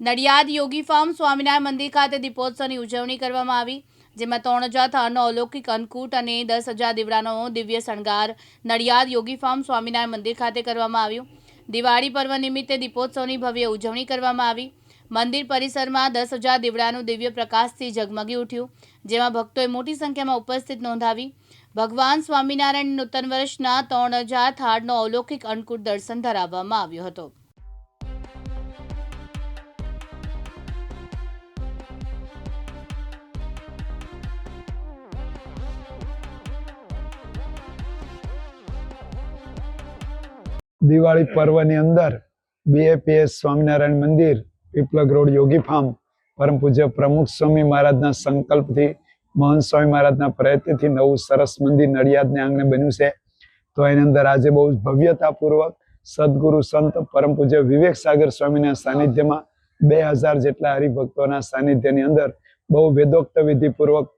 નડિયાદ યોગી farm Swaminarayan મંદિર ખાતે દીપોત્સવની ઉજવણી કરવામાં આવી, જેમાં ત્રણ હજાર થાળનો અલૌકિક અન્નકૂટ અને દસ હજાર દીવડાનો દિવ્ય શણગાર નડિયાદ યોગી ફાર્મ સ્વામિનારાયણ મંદિર ખાતે કરવામાં આવ્યું. દિવાળી પર્વ નિમિત્તે દીપોત્સવની ભવ્ય ઉજવણી કરવામાં આવી. મંદિર પરિસરમાં દસ હજાર દીવડાનું દિવ્ય પ્રકાશથી ઝગમગી ઉઠ્યું, જેમાં ભક્તોએ મોટી સંખ્યામાં ઉપસ્થિત નોંધાવી. ભગવાન સ્વામિનારાયણ નૂતન વર્ષના ત્રણ હજાર થાળનો અલૌકિક અન્નકૂટ દર્શન ધરાવવામાં આવ્યો હતો. દિવાળી પર્વની અંદર બીએપીએસ સ્વામિનારાયણ મંદિર પીપલગ રોડ યોગી ફાર્મ, પરમ પૂજ્ય પ્રમુખ સ્વામી મહારાજના સંકલ્પથી, મહંત સ્વામી મહારાજના પ્રયત્નથી નવું સરસ મંદિર નડિયાદને આંગણે બન્યું છે. તો એની અંદર આજે બહુ ભવ્યતાપૂર્વક સદગુરુ સંત પરમ પૂજ્ય વિવેક સાગર સ્વામીના સાનિધ્યમાં બે હજાર જેટલા હરિભક્તોના સાનિધ્યની અંદર બહુ વેદોક્ત વિધિપૂર્વક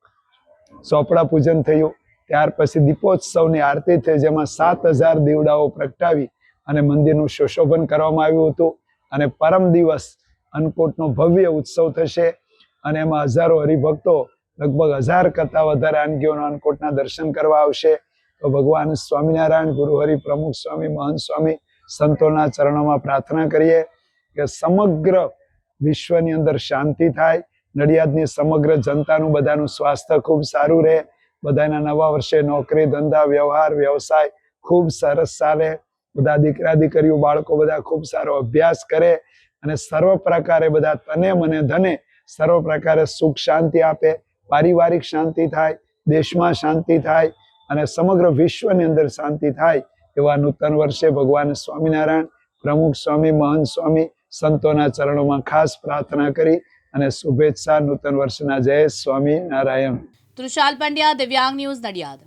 ચોપડા પૂજન થયું. ત્યાર પછી દીપોત્સવની આરતી થઈ, જેમાં સાત હજાર દીવડાઓ પ્રગટાવી અને મંદિરનું સુશોભન કરવામાં આવ્યું હતું. અને પરમ દિવસ અન્નકૂટનો ભવ્ય ઉત્સવ થશે. અને એમાં હજારો હરિભક્તો લગભગ હજાર કરતા વધારે વાનગીઓના અન્નકૂટના દર્શન કરવા આવશે. તો ભગવાન સ્વામિનારાયણ, ગુરુ હરિ પ્રમુખ સ્વામી મહંત સ્વામી સંતોના ચરણોમાં પ્રાર્થના કરીએ કે સમગ્ર વિશ્વની અંદર શાંતિ થાય. નડિયાદની સમગ્ર જનતાનું બધાનું સ્વાસ્થ્ય ખૂબ સારું રહે. બધાના નવા વર્ષે નોકરી, ધંધા, વ્યવહાર, વ્યવસાય ખૂબ સરસ ચાલે. બધા દીકરા દીકરીઓ, બાળકો બધા ખૂબ સારો અભ્યાસ કરે અને સર્વ પ્રકારે બધા તને મને ધને, સર્વ પ્રકારે સુખ શાંતિ આપે, પારિવારિક શાંતિ થાય, દેશમાં શાંતિ થાય અને સમગ્ર વિશ્વની અંદર શાંતિ થાય એવા નૂતન વર્ષે ભગવાન સ્વામિનારાયણ, પ્રમુખ સ્વામી, મહંત સ્વામી સંતોના ચરણોમાં ખાસ પ્રાર્થના કરી અને શુભેચ્છા, નૂતન વર્ષના જય સ્વામિનારાયણ. તૃષાલ પંડ્યા, દિવ્યાંગ ન્યૂઝ નડિયાદ.